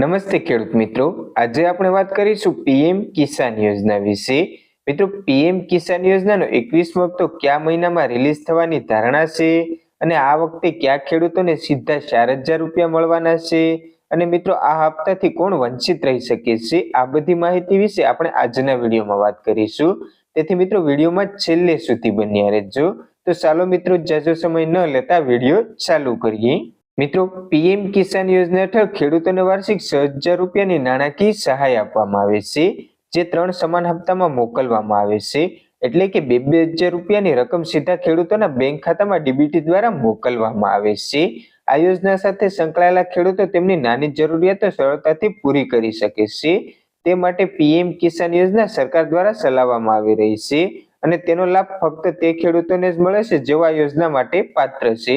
નમસ્તે ખેડૂત મિત્રો. આજે આપણે વાત કરીશું પીએમ કિસાન યોજના વિશે. મિત્રો, પીએમ કિસાન યોજનાનો એકવીસમો હપ્તો કયા મહિનામાં રિલીઝ થવાની ધારણા છે? અને આ વખતે કયા ખેડૂતોને સીધા ચાર હજાર રૂપિયા મળવાના છે? અને મિત્રો, આ હપ્તાથી કોણ વંચિત રહી શકે છે? આ બધી માહિતી વિશે આપણે આજના વિડીયોમાં વાત કરીશું. તેથી મિત્રો, વિડીયોમાં છેલ્લે સુધી બન્યા રહેજો. તો ચાલો મિત્રો જાજો સમય ન લેતા વીડિયો ચાલુ કરીએ. મિત્રો, પીએમ કિસાન યોજના હેઠળ ખેડૂતોને વાર્ષિક છ હજાર રૂપિયાની નાણાકીય સહાય આપવામાં આવે છે, જે ત્રણ સમાન હપ્તામાં મોકલવામાં આવે છે. એટલે કે બે બે હજાર રૂપિયાની રકમ સીધા ખેડૂતોના બેંક ખાતામાં ડીબીટી દ્વારા મોકલવામાં આવે છે. આ યોજના સાથે સંકળાયેલા ખેડૂતો તેમની નાની જરૂરિયાતો સરળતાથી પૂરી કરી શકે છે. તે માટે પીએમ કિસાન યોજના સરકાર દ્વારા ચલાવવામાં આવી રહી છે અને તેનો લાભ ફક્ત તે ખેડૂતોને જ મળે છે આ યોજના માટે પાત્ર છે.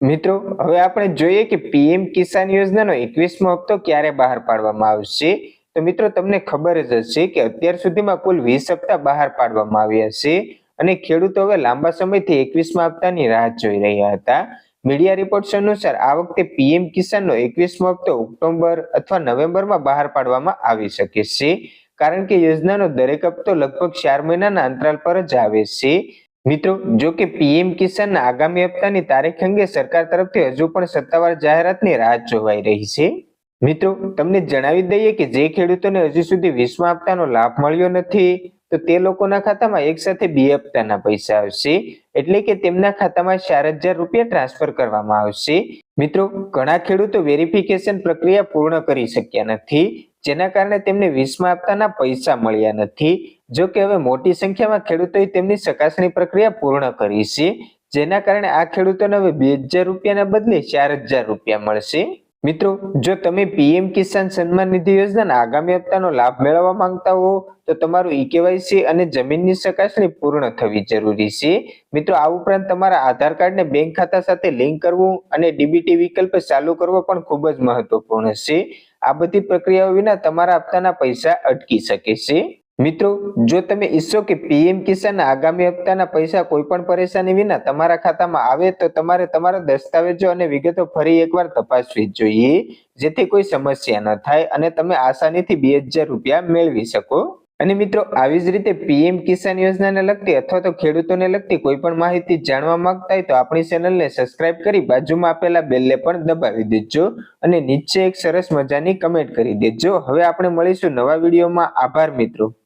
મિત્રો, હવે આપણે જોઈએ કે પીએમ કિસાન યોજનાનો એકવીસમો હપ્તો ક્યારે બહાર પાડવામાં આવશે? તો મિત્રો, તમને ખબર જ હશે કે અત્યાર સુધીમાં કુલ વીસ હપ્તા બહાર પાડવામાં આવ્યા છે અને ખેડૂતો હવે લાંબા સમયથી એકવીસમા હપ્તાની રાહ જોઈ રહ્યા હતા. મીડિયા રિપોર્ટ્સ અનુસાર આ વખતે પીએમ કિસાનનો એકવીસમો હપ્તો ઓક્ટોબર અથવા નવેમ્બરમાં બહાર પાડવામાં આવી શકે છે. કારણ કે યોજનાનો દરેક હપ્તો લગભગ ચાર મહિનાના અંતરાલ પર જ આવે છે. મિત્રો, જો કે પીએમ કિસાન આગામી હપ્તાની તારીખ અંગે સરકાર તરફથી હજુ પણ સત્તાવાર જાહેરાતની રાહ જોવાઈ રહી છે. મિત્રો, તમને જણાવી દઈએ કે જે ખેડૂતોને હજુ સુધી વીસમા હપ્તાનો લાભ મળ્યો નથી, તો તે લોકોના ખાતામાં એક સાથે બે હપ્તાના પૈસા આવશે. એટલે કે તેમના ખાતામાં ચાર હજાર રૂપિયા ટ્રાન્સફર કરવામાં આવશે. મિત્રો, ઘણા ખેડૂતો વેરિફિકેશન પ્રક્રિયા પૂર્ણ કરી શક્યા નથી, જેના કારણે તેમને વીસમા હપ્તાના પૈસા મળ્યા નથી. જો કે હવે મોટી સંખ્યામાં ખેડૂતોએ તેમની ચકાસણી પ્રક્રિયા પૂર્ણ કરી છે, જેના કારણે આ ખેડૂતોને હવે બે હજાર રૂપિયાના બદલે ચાર હજાર રૂપિયા મળશે. મિત્રો, જો તમે પીએમ કિસાન સન્માન નિધિ યોજનાના આગામી હપ્તાનો લાભ મેળવવા માંગતા હો, તો તમારું ઈ કેવાયસી અને જમીનની ચકાસણી પૂર્ણ થવી જરૂરી છે. મિત્રો, આ ઉપરાંત તમારા આધાર કાર્ડને બેંક ખાતા સાથે લિંક કરવું અને ડીબીટી વિકલ્પ ચાલુ કરવો પણ ખૂબ જ મહત્વપૂર્ણ છે. આ બધી પ્રક્રિયાઓ વિના તમારા હપ્તાના પૈસા અટકી શકે છે. મિત્રો, જો તમે ઈચ્છો કે પીએમ કિસાનના આગામી હપ્તાના પૈસા કોઈ પણ પરેશાની વિના તમારા ખાતામાં આવે તો તમારે તમારા દસ્તાવેજો અને વિગતો ફરી એકવાર તપાસવી જોઈએ, જેથી કોઈ સમસ્યા ન થાય અને તમે આસાનીથી બે હજાર રૂપિયા મેળવી શકો. અને મિત્રો, આવી જ રીતે પીએમ કિસાન યોજનાને લગતી અથવા તો ખેડૂતોને લગતી કોઈ પણ માહિતી જાણવા માંગતા હોય તો આપણી ચેનલને સબસ્ક્રાઇબ કરી બાજુમાં આપેલા બેલને પણ દબાવી દેજો અને નીચે એક સરસ મજાની કમેન્ટ કરી દેજો. હવે આપણે મળીશું નવા વિડીયોમાં. આભાર મિત્રો.